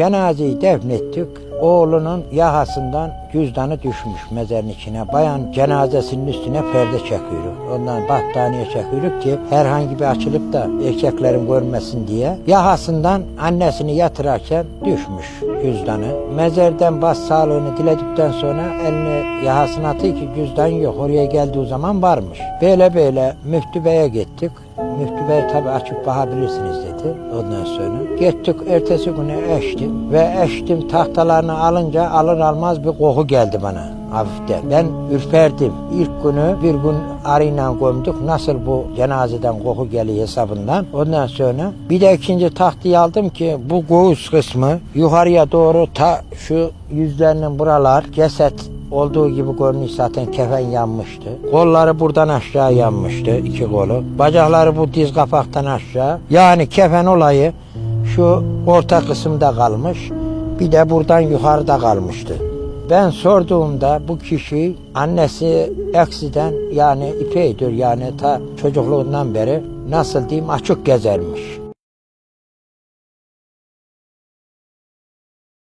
Cenazeyi defnettik. Oğlunun yakasından cüzdanı düşmüş mezarın içine. Bayan cenazesinin üstüne perde çekiyor. Ondan battaniye çekiyor ki herhangi bir açılıp da erkeklerin görmesin diye. Yakasından annesini yatırırken düşmüş cüzdanı. Mezardan bas sağlığını diledikten sonra elini yakasına atıyor ki cüzdan yok. Oraya geldiği zaman varmış. Böyle böyle Müftü Bey'e gittik. Müftü Bey tabi açıp bakabilirsiniz dedi. Ondan sonra gittik ertesi günü eştim ve eştim tahtalarını alınca alır almaz bir koku geldi bana hafiften. Ben ürperdim. İlk günü bir gün arıyla gömdük. Nasıl bu cenazeden koku geliyor hesabından. Ondan sonra bir de ikinci tahtayı aldım ki bu göğüs kısmı yukarıya doğru ta şu yüzlerinin buralar ceset Olduğu gibi görünüyor zaten kefen yanmıştı. Kolları buradan aşağı yanmıştı iki kolu. Bacakları bu diz kapaktan aşağı. Yani kefen olayı şu orta kısımda kalmış. Bir de buradan yukarıda kalmıştı. Ben sorduğumda bu kişi annesi eksiden yani ipeydir yani ta çocukluğundan beri nasıl diyeyim açık gezermiş.